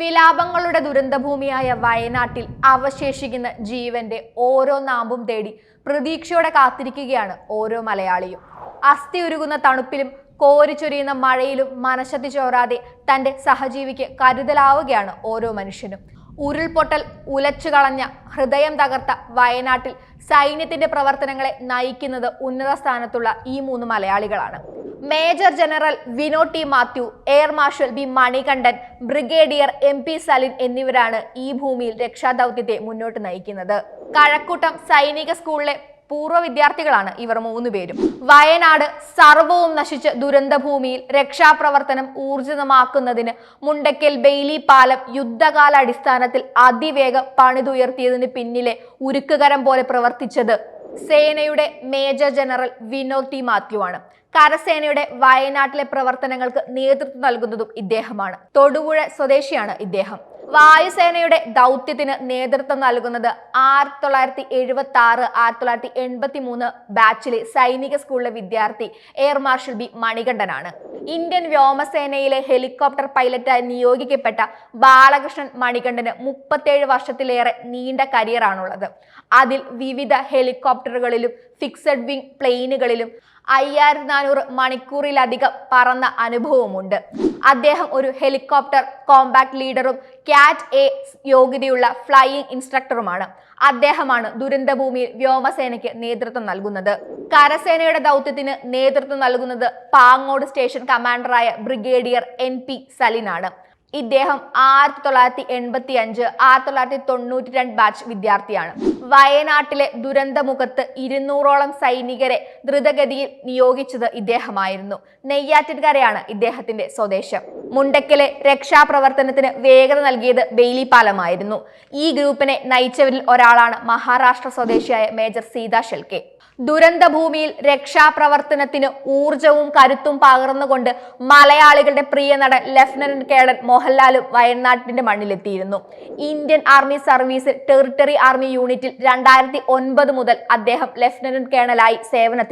വിലാപങ്ങളുടെ ദുരന്തഭൂമിയായ വയനാട്ടിൽ അവശേഷിക്കുന്ന ജീവന്റെ ഓരോ നാമ്പും തേടി പ്രതീക്ഷയോടെ കാത്തിരിക്കുകയാണ് ഓരോ മലയാളിയും. അസ്ഥി ഉരുകുന്ന തണുപ്പിലും കോരിച്ചൊരിയുന്ന മഴയിലും മനഃശക്തി ചോരാതെ തന്റെ സഹജീവിക്ക് കരുതലാവുകയാണ് ഓരോ മനുഷ്യനും. ഉരുൾപൊട്ടൽ ഉലച്ചു കളഞ്ഞ ഹൃദയം തകർത്ത വയനാട്ടിൽ സൈന്യത്തിന്റെ പ്രവർത്തനങ്ങളെ നയിക്കുന്നത് ഉന്നത സ്ഥാനത്തുള്ള ഈ മൂന്ന് മലയാളികളാണ്. Major general Vinod T Mathew air marshal B Manikandan brigadier M P Salin എന്നിവരാണ് ഈ ഭൂമിയിൽ രക്ഷാദൗത്യത്തെ മുന്നോട്ട് നയിക്കുന്നത്. കഴക്കൂട്ടം സൈനിക സ്കൂളിലെ പൂർവ വിദ്യാർത്ഥികളാണ് ഇവർ മൂന്നുപേരും വയനാട് സർവവും നശിച്ച ദുരന്തഭൂമിയിൽ രക്ഷാപ്രവർത്തനം ഊർജിതമാക്കുന്നതിന് മുണ്ടക്കൽ ബെയ്ലി പാലം യുദ്ധകാലാടിസ്ഥാനത്തിൽ അതിവേഗം പണിതുയർത്തിയതിന് പിന്നിലെ ഉരുക്കുകരം പോലെ പ്രവർത്തിച്ചത് സേനയുടെ major general Vinod T Mathew ആണ്. കരസേനയുടെ വയനാട്ടിലെ പ്രവർത്തനങ്ങൾക്ക് നേതൃത്വം നൽകുന്നതും ഇദ്ദേഹമാണ്. തൊടുപുഴ സ്വദേശിയാണ് ഇദ്ദേഹം. വായുസേനയുടെ ദൗത്യത്തിന് നേതൃത്വം നൽകുന്നത് ആയിരത്തി തൊള്ളായിരത്തി എഴുപത്തി ആറ് ആയിരത്തി തൊള്ളായിരത്തി എൺപത്തി മൂന്ന് ബാച്ചിലെ സൈനിക സ്കൂളിലെ വിദ്യാർത്ഥി എയർ മാർഷൽ ബി മണികണ്ഠനാണ്. ഇന്ത്യൻ വ്യോമസേനയിലെ ഹെലികോപ്റ്റർ പൈലറ്റായി നിയോഗിക്കപ്പെട്ട ബാലകൃഷ്ണൻ മണികണ്ഠന് മുപ്പത്തേഴ് വർഷത്തിലേറെ നീണ്ട കരിയറാണുള്ളത്. അതിൽ വിവിധ ഹെലികോപ്റ്ററുകളിലും ഫിക്സഡ് വിംഗ് പ്ലെയിനുകളിലും അയ്യായിരത്തി നാനൂറ് മണിക്കൂറിലധികം പറന്ന അനുഭവമുണ്ട് അദ്ദേഹം ഒരു ഹെലികോപ്റ്റർ കോമ്പാക്ട് ലീഡറും ക്യാറ്റ് എ യോഗ്യതയുള്ള ഫ്ലൈയിങ് ഇൻസ്ട്രക്ടറുമാണ് അദ്ദേഹമാണ് ദുരന്തഭൂമിയിൽ വ്യോമസേനയ്ക്ക് നേതൃത്വം നൽകുന്നത്. കരസേനയുടെ ദൗത്യത്തിന് നേതൃത്വം നൽകുന്നത് പാങ്ങോട് സ്റ്റേഷൻ കമാൻഡറായ ബ്രിഗേഡിയർ എൻ പി സലിനാണ്. ഇദ്ദേഹം ആയിരത്തി തൊള്ളായിരത്തി എൺപത്തി അഞ്ച് ആയിരത്തി തൊള്ളായിരത്തി തൊണ്ണൂറ്റി രണ്ട് ബാച്ച് വിദ്യാർത്ഥിയാണ്. വയനാട്ടിലെ ദുരന്തമുഖത്ത് ഇരുന്നൂറോളം സൈനികരെ ദ്രുതഗതിയിൽ നിയോഗിച്ചത് ഇദ്ദേഹമായിരുന്നു. നെയ്യാറ്റിൻകരയാണ് ഇദ്ദേഹത്തിന്റെ സ്വദേശം. മുണ്ടക്കലെ രക്ഷാപ്രവർത്തനത്തിന് വേഗത നൽകിയത് ബെയിലിപ്പാലമായിരുന്നു ഈ ഗ്രൂപ്പിനെ നയിച്ചവരിൽ ഒരാളാണ് മഹാരാഷ്ട്ര സ്വദേശിയായ മേജർ സീത ഷെൽക്കെ. ദുരന്തഭൂമിയിൽ രക്ഷാപ്രവർത്തനത്തിന് ഊർജവും കരുത്തും പകർന്നുകൊണ്ട് മലയാളികളുടെ പ്രിയ നടൻ ലഫ്റ്റനന്റ് കേണൽ മോഹൻലാലും വയനാട്ടിന്റെ മണ്ണിലെത്തിയിരുന്നു. ഇന്ത്യൻ ആർമി സർവീസിൽ ടെറിട്ടറി ആർമി യൂണിറ്റിൽ രണ്ടായിരത്തി ഒൻപത് മുതൽ അദ്ദേഹം ലഫ്റ്റനന്റ് കേണലായി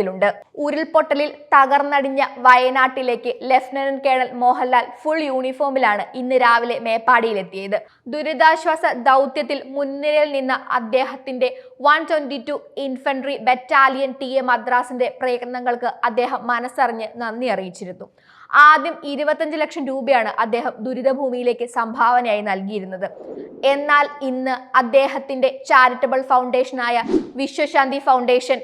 സേവനത്തിലുണ്ട് ഉരുൾപൊട്ടലിൽ തകർന്നടിഞ്ഞ വയനാട്ടിലേക്ക് ലഫ്റ്റനന്റ് കേണൽ മോഹൻലാൽ ഫുൾ യൂണിഫോമിലാണ് ഇന്ന് രാവിലെ മേപ്പാടിയിലെത്തിയത്. ദുരിതാശ്വാസ ദൗത്യത്തിൽ മുൻനിരയിൽ നിന്ന അദ്ദേഹത്തിന്റെ one twenty two infantry battalion T A മദ്രാസിന്റെ പ്രയത്നങ്ങൾക്ക് അദ്ദേഹം മനസ്സറിഞ്ഞ് നന്ദി അറിയിച്ചിരുന്നു. ആദ്യം ഇരുപത്തഞ്ച് ലക്ഷം രൂപയാണ് അദ്ദേഹം ദുരിതഭൂമിയിലേക്ക് സംഭാവനയായി നൽകിയിരുന്നത്. എന്നാൽ ഇന്ന് അദ്ദേഹത്തിന്റെ ചാരിറ്റബിൾ ഫൗണ്ടേഷനായ വിശ്വശാന്തി ഫൗണ്ടേഷൻ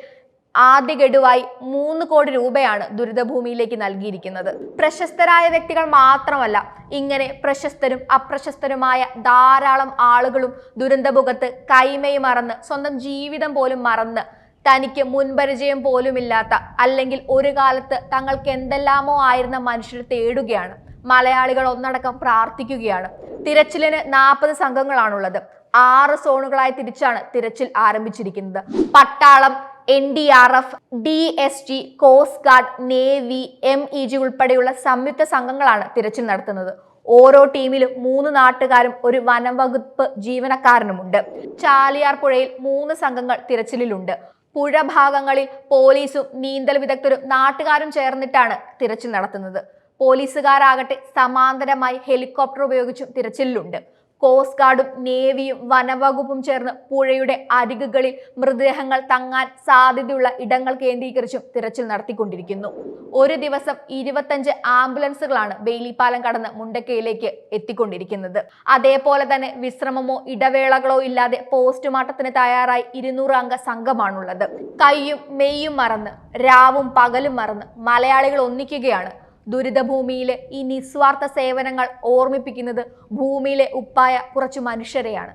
ആദ്യ ഗഡുവായി മൂന്ന് കോടി രൂപയാണ് ദുരിതഭൂമിയിലേക്ക് നൽകിയിരിക്കുന്നത്. പ്രശസ്തരായ വ്യക്തികൾ മാത്രമല്ല ഇങ്ങനെ പ്രശസ്തരും അപ്രശസ്തരുമായ ധാരാളം ആളുകളും ദുരന്തമുഖത്ത് കൈമയും മറന്ന് സ്വന്തം ജീവിതം പോലും മറന്ന് തനിക്ക് മുൻപരിചയം പോലുമില്ലാത്ത അല്ലെങ്കിൽ ഒരു കാലത്ത് തങ്ങൾക്ക് എന്തെല്ലാമോ ആയിരുന്ന മനുഷ്യർ തേടുകയാണ്. മലയാളികൾ ഒന്നടക്കം പ്രാർത്ഥിക്കുകയാണ്. തിരച്ചിലിന് നാൽപ്പത് സംഘങ്ങളാണുള്ളത്. ആറ് സോണുകളായി തിരിച്ചാണ് തിരച്ചിൽ ആരംഭിച്ചിരിക്കുന്നത്. പട്ടാളം N D R F D S G coast guard navy M E G ഉൾപ്പെടെയുള്ള സംയുക്ത സംഘങ്ങളാണ് തിരച്ചിൽ നടത്തുന്നത്. ഓരോ ടീമിലും മൂന്ന് നാട്ടുകാരും ഒരു വനംവകുപ്പ് ജീവനക്കാരനുമുണ്ട്. ചാലിയാർ പുഴയിൽ മൂന്ന് സംഘങ്ങൾ തിരച്ചിലുണ്ട് പുഴ ഭാഗങ്ങളിൽ പോലീസും നീന്തൽ വിദഗ്ധരും നാട്ടുകാരും ചേർന്നിട്ടാണ് തിരച്ചിൽ നടത്തുന്നത്. പോലീസുകാരാകട്ടെ സമാന്തരമായി ഹെലികോപ്റ്റർ ഉപയോഗിച്ചും തിരച്ചിലിലുണ്ട്. കോസ്റ്റ് ഗാർഡും നേവിയും വനവകുപ്പും ചേർന്ന് പുഴയുടെ അരികുകളിൽ മൃതദേഹങ്ങൾ തങ്ങാൻ സാധ്യതയുള്ള ഇടങ്ങൾ കേന്ദ്രീകരിച്ചും തിരച്ചിൽ നടത്തിക്കൊണ്ടിരിക്കുന്നു. ഒരു ദിവസം ഇരുപത്തഞ്ച് ആംബുലൻസുകളാണ് ബെയിലിപ്പാലം കടന്ന് മുണ്ടക്കയിലേക്ക് എത്തിക്കൊണ്ടിരിക്കുന്നത്. അതേപോലെ തന്നെ വിശ്രമമോ ഇടവേളകളോ ഇല്ലാതെ പോസ്റ്റ്മോർട്ടത്തിന് തയ്യാറായി ഇരുന്നൂറ് അംഗ സംഘമാണുള്ളത്. കൈയും മെയ്യും മറന്ന് രാവും പകലും മറന്ന് മലയാളികൾ ഒന്നിക്കുകയാണ് ദുരിതഭൂമിയിലെ ഈ നിസ്വാർത്ഥ സേവനങ്ങൾ ഓർമ്മിപ്പിക്കുന്നത് ഭൂമിയിലെ ഉപ്പായ കുറച്ചു മനുഷ്യരെയാണ്.